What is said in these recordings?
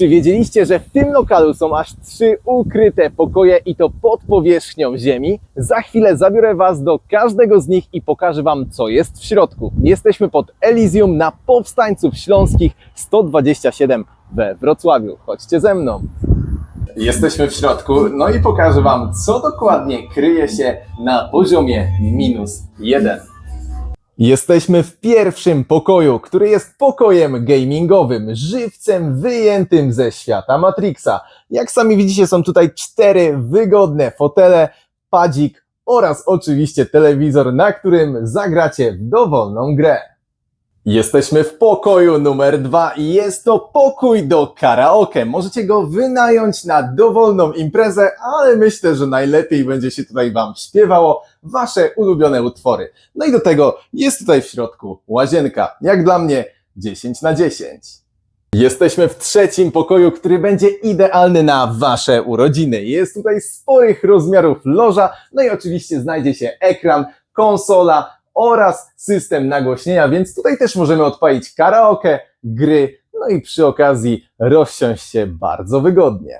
Czy wiedzieliście, że w tym lokalu są aż trzy ukryte pokoje i to pod powierzchnią ziemi? Za chwilę zabiorę Was do każdego z nich i pokażę Wam, co jest w środku. Jesteśmy pod Elysium na Powstańców Śląskich 127 we Wrocławiu. Chodźcie ze mną. Jesteśmy w środku, no i pokażę Wam, co dokładnie kryje się na poziomie minus jeden. Jesteśmy w pierwszym pokoju, który jest pokojem gamingowym, żywcem wyjętym ze świata Matrixa. Jak sami widzicie, są tutaj cztery wygodne fotele, padzik oraz oczywiście telewizor, na którym zagracie w dowolną grę. Jesteśmy w pokoju numer dwa i jest to pokój do karaoke. Możecie go wynająć na dowolną imprezę, ale myślę, że najlepiej będzie się tutaj Wam śpiewało Wasze ulubione utwory. No i do tego jest tutaj w środku łazienka. Jak dla mnie 10 na 10. Jesteśmy w trzecim pokoju, który będzie idealny na Wasze urodziny. Jest tutaj sporych rozmiarów loża, no i oczywiście znajdzie się ekran, konsola oraz system nagłośnienia, więc tutaj też możemy odpalić karaoke, gry, no i przy okazji rozsiąść się bardzo wygodnie.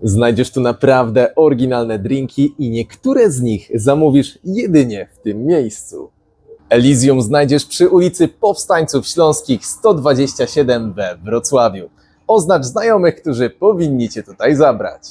Znajdziesz tu naprawdę oryginalne drinki i niektóre z nich zamówisz jedynie w tym miejscu. Elysium znajdziesz przy ulicy Powstańców Śląskich 127 we Wrocławiu. Oznacz znajomych, którzy powinni Cię tutaj zabrać.